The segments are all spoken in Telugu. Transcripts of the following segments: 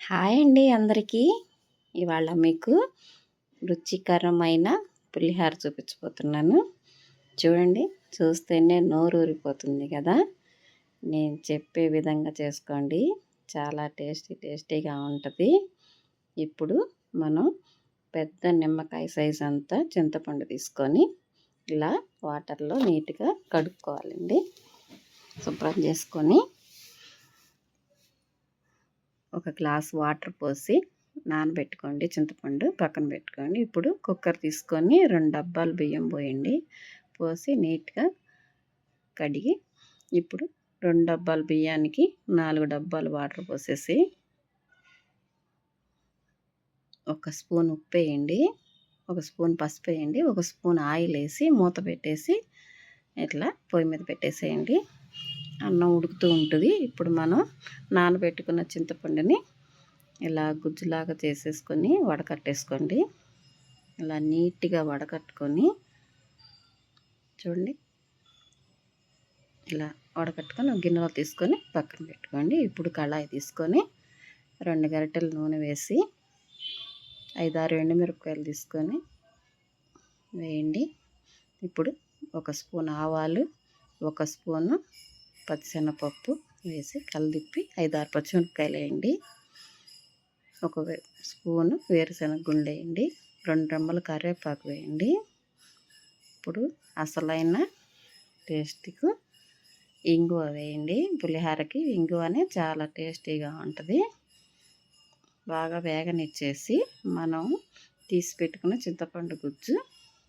హాయ్ అండి అందరికీ. ఇవాళ మీకు రుచికరమైన పులిహార చూపించబోతున్నాను. చూడండి చూస్తేనే నోరు ఊరిపోతుంది కదా. నేను చెప్పే విధంగా చేసుకోండి. చాలా టేస్టీ టేస్టీగా ఉంటుంది. ఇప్పుడు మనం పెద్ద నిమ్మకాయ సైజ్ అంతా చింతపండు తీసుకొని ఇలా వాటర్లో నీట్గా కడుక్కోవాలండి. శుభ్రం చేసుకొని ఒక గ్లాస్ వాటర్ పోసి నానబెట్టుకోండి. చింతపండు పక్కన పెట్టుకోండి. ఇప్పుడు కుక్కర్ తీసుకొని రెండు డబ్బాలు బియ్యం పోయండి. పోసి నీట్గా కడిగి ఇప్పుడు రెండు డబ్బాలు బియ్యానికి నాలుగు డబ్బాలు వాటర్ పోసేసి ఒక స్పూన్ ఉప్పు వేయండి. ఒక స్పూన్ పసుపు వేయండి. ఒక స్పూన్ ఆయిల్ వేసి మూత పెట్టేసి ఇట్లా పొయ్యి మీద పెట్టేసేయండి. అన్నం ఉడుకుతూ ఉంటుంది. ఇప్పుడు మనం నానబెట్టుకున్న చింతపండుని ఇలా గుజ్జులాగా చేసేసుకొని వడకట్టేసుకోండి. ఇలా నీట్గా వడకట్టుకొని చూడండి. ఇలా వడకట్టుకొని గిన్నెలో తీసుకొని పక్కన పెట్టుకోండి. ఇప్పుడు కళాయి తీసుకొని రెండు గరిటెలు నూనె వేసి ఐదారు ఎండుమిరపకాయలు తీసుకొని వేయండి. ఇప్పుడు ఒక స్పూన్ ఆవాలు ఒక స్పూను పచ్చిశనగపప్పు వేసి కలిదిప్పి ఐదారు పచ్చిమిరపకాయలు వేయండి ఒక స్పూను వేరుశనగ గుండె వేయండి రెండు రెమ్మల కరివేపాకు వేయండి. ఇప్పుడు అసలైన టేస్ట్కు ఇంగువ వేయండి. పులిహారకి ఇంగువనే చాలా టేస్టీగా ఉంటుంది. బాగా వేగనిచ్చేసి మనం తీసి పెట్టుకున్న చింతపండు గుజ్జు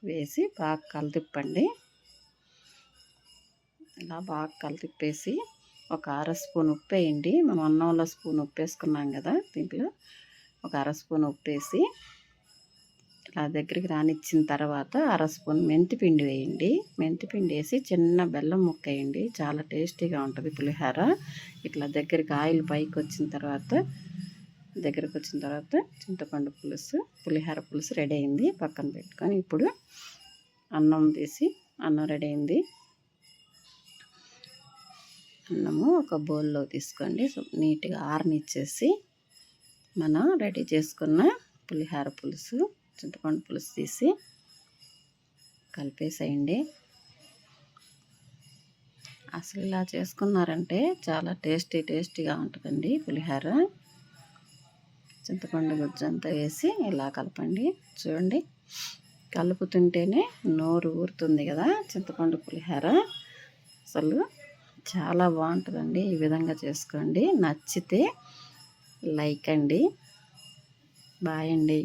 వేసి బాగా కలిదిప్పండి. ఇలా బాగా కలిపేసి ఒక అర స్పూన్ ఉప్పు వేయండి. మనం అన్నంలో స్పూన్ ఉప్పు వేసుకున్నాం కదా దీంట్లో. ఒక అర స్పూన్ ఉప్పు వేసి ఇలా దగ్గరికి రానిచ్చిన తర్వాత అర స్పూన్ మెంతిపిండి వేయండి. మెంతి పిండి వేసి చిన్న బెల్లం ముక్క వేయండి. చాలా టేస్టీగా ఉంటుంది పులిహోర. ఇట్లా దగ్గరికి ఆయిల్ పైకి వచ్చిన తర్వాత దగ్గరికి వచ్చిన తర్వాత చింతపండు పులుసు పులిహోర పులుసు రెడీ అయింది. పక్కన పెట్టుకొని ఇప్పుడు అన్నం తీసి అన్నం రెడీ అయింది. అన్నము. ఒక బౌల్లో తీసుకోండి. నీట్గా ఆరనిచ్చేసి మనం రెడీ చేసుకున్న పులిహార పులుసు చింతపండు పులుసు తీసి కలిపేసేయండి. అసలు ఇలా చేసుకున్నారంటే చాలా టేస్టీ టేస్టీగా ఉంటుందండి పులిహార. చింతపండు గుజ్జు అంతా వేసి ఇలా కలపండి. చూడండి కలుపుతుంటేనే నోరు ఊరుతుంది కదా చింతపండు పులిహార. అసలు చాలా బాగుంటుందండి. ఈ విధంగా చేసుకోండి. నచ్చితే లైక్ అండి. బాయ్ అండి.